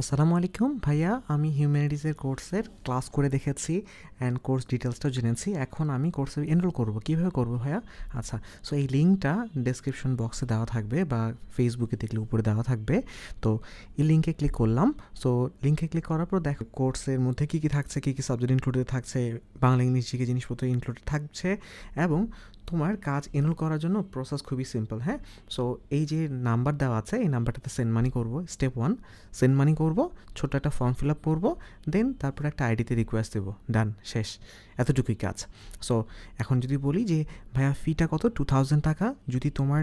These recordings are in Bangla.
আসসালামু আলাইকুম। ভাইয়া, আমি হিউম্যানিটিসের কোর্সের ক্লাস করে দেখেছি অ্যান্ড কোর্স ডিটেলসটাও জেনেছি। এখন আমি কোর্সে এনরোল করব। কীভাবে করব ভাইয়া? আচ্ছা সো এই লিঙ্কটা ডেসক্রিপশন বক্সে দেওয়া থাকবে বা ফেসবুকে দেখলে উপরে দেওয়া থাকবে। তো এই লিঙ্কে ক্লিক করলাম। সো লিঙ্কে ক্লিক করার পর দেখো কোর্সের মধ্যে কী কী থাকছে, কী কী সাবজেক্ট ইনক্লুডেড থাকছে, বাংলা, ইংলিশ কী জিনিসপত্র ইনক্লুডেড থাকছে এবং তোমার কাজ এনরোল করার জন্য প্রসেস খুবই সিম্পল হ্যাঁ? সো এই যে নাম্বার দেওয়া আছে, এই নাম্বারটাতে সেন্ড মানি করব স্টেপ ওয়ান সেন্ড মানি করব ছোটো একটা ফর্ম ফিল আপ করব দেন তারপরে একটা আইডিতে রিকোয়েস্ট দেবো ডান শেষ, এতটুকুই কাজ। সো এখন যদি বলি যে, ভাইয়া ফিটা কত? টু থাউজেন্ড টাকা। যদি তোমার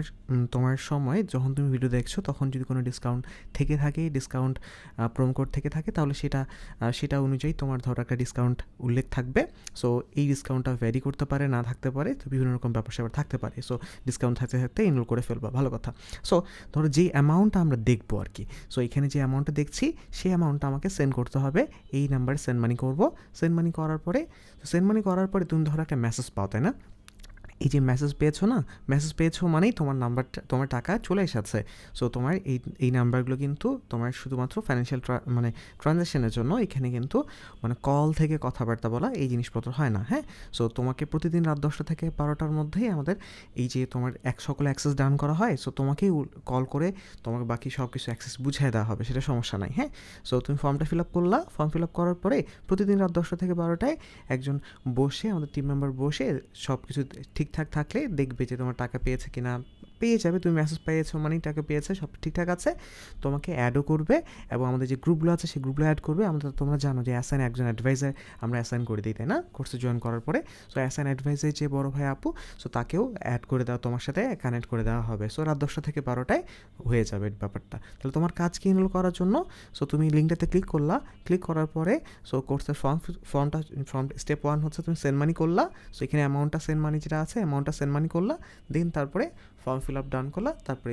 তোমার সময় যখন তুমি ভিডিও দেখছ, তখন যদি কোনো ডিসকাউন্ট থেকে থাকে ডিসকাউন্ট প্রোমো কোড থেকে থাকে, তাহলে সেটা সেটা অনুযায়ী তোমার ধরো একটা ডিসকাউন্ট উল্লেখ থাকবে। সো এই ডিসকাউন্টটা ভ্যারি করতে পারে, না থাকতে পারে, তো বিভিন্ন রকম ব্যাপার স্যাপার থাকতে পারে। সো ডিসকাউন্ট থাকতে থাকতে এনরোল করে ফেলব, ভালো কথা। সো ধরো যে অ্যামাউন্টটা আমরা দেখব আর কি। সো এখানে যে অ্যামাউন্টটা দেখছি, সেই অ্যামাউন্টটা আমাকে সেন্ড করতে হবে। এই নাম্বারে সেন্ড মানি করব। সেন্ড মানি করার পরে সেন্ড মানি করার পরে তুমি ধরো একটা মেসেজ পাও, তাই না? এই যে মেসেজ পেয়েছ না মেসেজ পেয়েছ মানেই তোমার নাম্বারটা তোমার টাকা চলে এসেছে। সো তোমার এই এই নাম্বারগুলো কিন্তু তোমার শুধুমাত্র ফাইন্যান্সিয়াল মানে ট্রানজ্যাকশনের জন্য এখানে কিন্তু মানে কল থেকে কথাবার্তা বলা এই জিনিসপত্র হয় না হ্যাঁ? সো তোমাকে প্রতিদিন রাত দশটা থেকে বারোটার মধ্যেই আমাদের এই যে তোমার এক, সকলে অ্যাক্সেস ডান করা হয়। সো তোমাকেই কল করে তোমাকে বাকি সব কিছু অ্যাক্সেস বুঝিয়ে দেওয়া হবে, সেটা সমস্যা নাই হ্যাঁ? সো তুমি ফর্মটা ফিল আপ করলা ফর্ম ফিল আপ করার পরে প্রতিদিন রাত দশটা থেকে বারোটায় একজন বসে, আমাদের টিম মেম্বার বসে সব কিছু ঠিকঠাক থাকলে দেখবে যে তোমার টাকা পেয়েছে কিনা। পেয়ে যাবে, তুমি মেসেজ পেয়েছ মানেই টাকা পেয়েছে, সব ঠিকঠাক আছে, তোমাকে অ্যাডও করবে এবং আমাদের যে গ্রুপগুলো আছে, সেই গ্রুপগুলো অ্যাড করবে। আমাদের তোমরা জানো যে অ্যাসাইন একজন অ্যাডভাইজার আমরা অ্যাসাইন করে দিই, তাই না? কোর্সে জয়েন করার পরে। সো অ্যাসাইন অ্যাডভাইজার যে বড় ভাই আপু সো তাকেও অ্যাড করে দেওয়া, তোমার সাথে কানেক্ট করে দেওয়া হবে। সো রাত দশটা থেকে বারোটায় হয়ে যাবে ব্যাপারটা। তাহলে তোমার কাজ কি এনরোল করার জন্য? সো তুমি লিঙ্কটাতে ক্লিক করলা। ক্লিক করার পরে সো কোর্সের ফর্ম ফর্মটা ফর্ম স্টেপ ওয়ান হচ্ছে তুমি সেন্ড মানি করলা। সো এখানে অ্যামাউন্টটা সেন্ড মানি যেটা আছে অ্যামাউন্টটা সেন্ড মানি করলা। দেন তারপরে ফর্ম ফিল আপ ডান করলা, তারপরে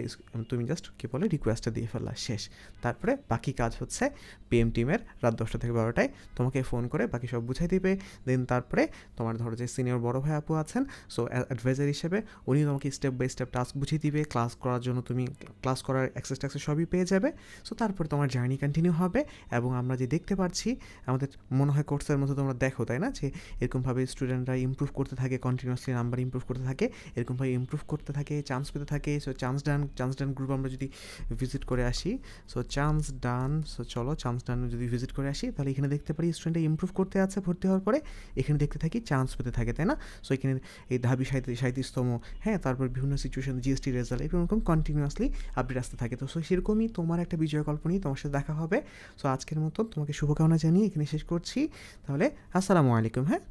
তুমি জাস্ট কী বলে রিকোয়েস্টটা দিয়ে ফেললা, শেষ। তারপরে বাকি কাজ হচ্ছে পিএম টিমের রাত দশটা থেকে বারোটায় তোমাকে ফোন করে বাকি সব বুঝাই দিবে। দেন তারপরে তোমার ধরো যে সিনিয়র বড় ভাই আপু আছেন সো অ্যাডভাইজার হিসেবে উনি তোমাকে স্টেপ বাই স্টেপ টাস্ক বুঝিয়ে দিবে। ক্লাস করার জন্য তুমি ক্লাস করার অ্যাক্সেস ট্যাক্সেস সবই পেয়ে যাবে। সো তারপরে তোমার জার্নি কন্টিনিউ হবে এবং আমরা যে দেখতে পাচ্ছি আমাদের মনে হয় কোর্সের মধ্যে তোমরা দেখো, তাই না? যে এরকমভাবে স্টুডেন্টরা ইমপ্রুভ করতে থাকে কন্টিনিউসলি নাম্বার ইম্প্রুভ করতে থাকে, এরকমভাবে ইম্প্রুভ করতে থাকে চান্স পেতে থাকে so chance done chance done group আমরা যদি ভিজিট করে আসি সো চান্স ডান সো চলো চান্স ডান যদি ভিজিট করে আসি, তাহলে এখানে দেখতে পারি স্টুডেন্ট ইমপ্রুভ করতে আছে, ভর্তি হওয়ার পরে এখানে দেখতে থাকি চান্স পেতে থাকে, তাই না? সো এখানে এই ধাবি সাঁত্রিশ সাঁত্রিশতম হ্যাঁ তারপর বিভিন্ন সিচুয়েশন জিএসটি রেজাল্ট এরকম কন্টিনিউয়াসলি আপডেট আসতে থাকে। তো সো সেরকমই তোমার একটা বিজয় কল্পনাই তোমার সাথে দেখা হবে। সো আজকের মতো তোমাকে শুভকামনা জানিয়ে এখানে শেষ করছি। তাহলে আসসালামু আলাইকুম হ্যাঁ?